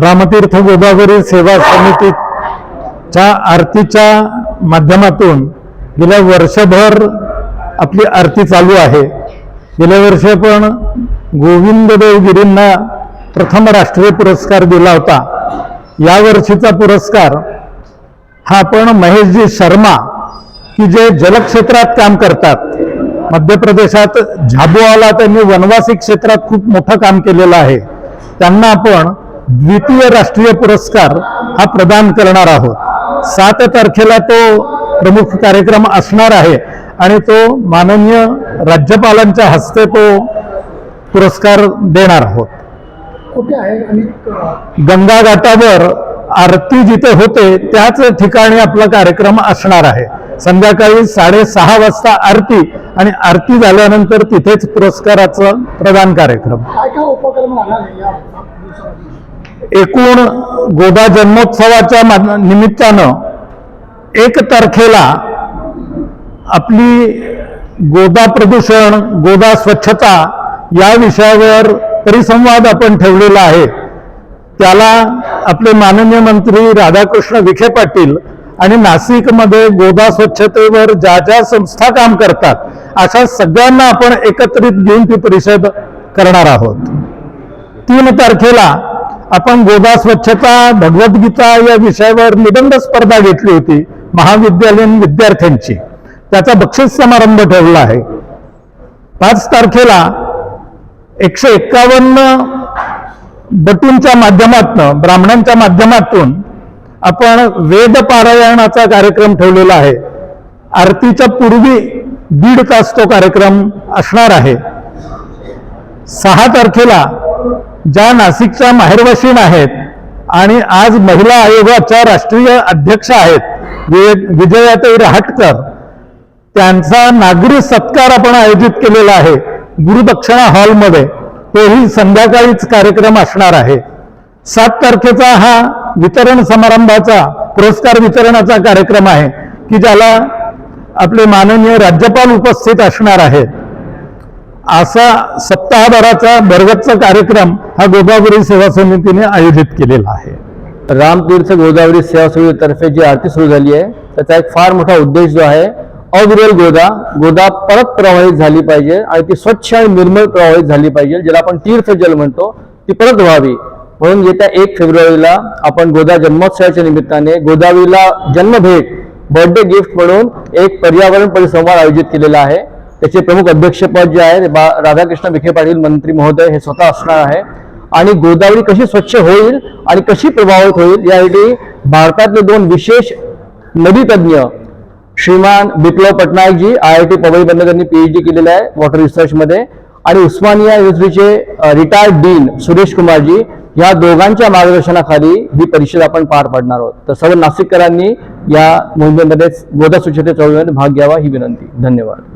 रामतीर्थ गोदावरी सेवा समितीच्या आरतीच्या माध्यमातून गेल्या वर्षभर आपली आरती चालू आहे. गेल्या वर्षी पण गोविंददेव गिरींना प्रथम राष्ट्रीय पुरस्कार दिला होता. या वर्षीचा पुरस्कार हा आपण महेशजी शर्मा की जे जलक्षेत्रात काम करतात. मध्य प्रदेशात झाबुआला त्यांनी वनवासी क्षेत्रात खूप मोठं काम केलेलं आहे. त्यांना आपण द्वितीय राष्ट्रीय पुरस्कार हा प्रदान करणार आहोत. सात तारखेला तो प्रमुख कार्यक्रम असणार आहे आणि तो माननीय राज्यपालांच्या हस्ते तो पुरस्कार देणार आहोत. गंगा घाटावर आरती जिथे होते त्याच ठिकाणी आपला कार्यक्रम असणार आहे. संध्याकाळी साडेसहा वाजता आरती आणि आरती झाल्यानंतर तिथेच पुरस्काराचं प्रदान कार्यक्रम. एकूण गोदा जन्मोत्सवाच्या मा- निमित्तानं एक तारखेला आपली गोदा प्रदूषण गोदा स्वच्छता या विषयावर परिसंवाद आपण ठेवलेला आहे. त्याला आपले माननीय मंत्री राधाकृष्ण विखे पाटील आणि नाशिकमध्ये गोदा स्वच्छतेवर ज्या ज्या संस्था काम करतात अशा सगळ्यांना आपण एकत्रित घेऊन ती परिषद करणार आहोत. तीन तारखेला आपण गोदा स्वच्छता भगवद्गीता या विषयावर निबंध स्पर्धा घेतली होती महाविद्यालयीन विद्यार्थ्यांची. त्याचा बक्षीस समारंभ ठेवला आहे. पाच तारखेला एकशे एक्कावन्न बटूंच्या माध्यमातून ब्राह्मणांच्या माध्यमातून आपण वेद पारायणाचा कार्यक्रम ठेवलेला आहे. आरतीच्या पूर्वी दीड तास तो कार्यक्रम असणार आहे. सहा तारखेला ज्या नाशिकच्या माहेरवाशीण आहेत आणि आज महिला आयोगाच्या राष्ट्रीय अध्यक्ष आहेत विजयाताई रहाटकर त्यांचा नागरी सत्कार आपण आयोजित केलेला आहे गुरुदक्षिणा हॉलमध्ये. तोही संध्याकाळीच कार्यक्रम असणार आहे. सात तारखेचा हा वितरण समारंभाचा पुरस्कार वितरणाचा कार्यक्रम आहे की ज्याला आपले माननीय राज्यपाल उपस्थित असणार आहेत. असा सप्ताहभराचा भरगतचा कार्यक्रम हा गोदावरी सेवा समितीने आयोजित केलेला आहे. रामतीर्थ गोदावरी सेवा समितीतर्फे जी आरती सुरू झाली आहे त्याचा एक फार मोठा उद्देश जो आहे अविरल गोदा गोदा परत प्रवाहित झाली पाहिजे आणि ती स्वच्छ आणि निर्मळ प्रवाहित झाली पाहिजे ज्याला आपण तीर्थजल म्हणतो ती परत व्हावी. म्हणून येत्या एक फेब्रुवारीला आपण गोदा जन्मोत्सवाच्या निमित्ताने गोदावरीला जन्मभेट बर्थडे गिफ्ट म्हणून एक पर्यावरण परिसंवाद आयोजित केलेला आहे. त्याचे प्रमुख अध्यक्षपद जे आहे ते बा राधाकृष्ण विखे पाटील मंत्री महोदय हे स्वतः असणार आहे. आणि गोदावरी कशी स्वच्छ होईल आणि कशी प्रभावित होईल यासाठी भारतातले दोन विशेष नदी तज्ज्ञ श्रीमान बिप्लव पटनायकजी आय आय टी पवईमधनं त्यांनी पीएचडी केलेलं आहे वॉटर रिसर्चमध्ये आणि उस्मानिया युनिव्हर्सिटीचे रिटायर्ड डीन सुरेश कुमारजी या दोघांच्या मार्गदर्शनाखाली ही परिषद आपण पार पाडणार आहोत. तर सर्व नाशिककरांनी या मोहिमेमध्ये गोदा स्वच्छते चळवळीमध्ये भाग घ्यावा ही विनंती. धन्यवाद.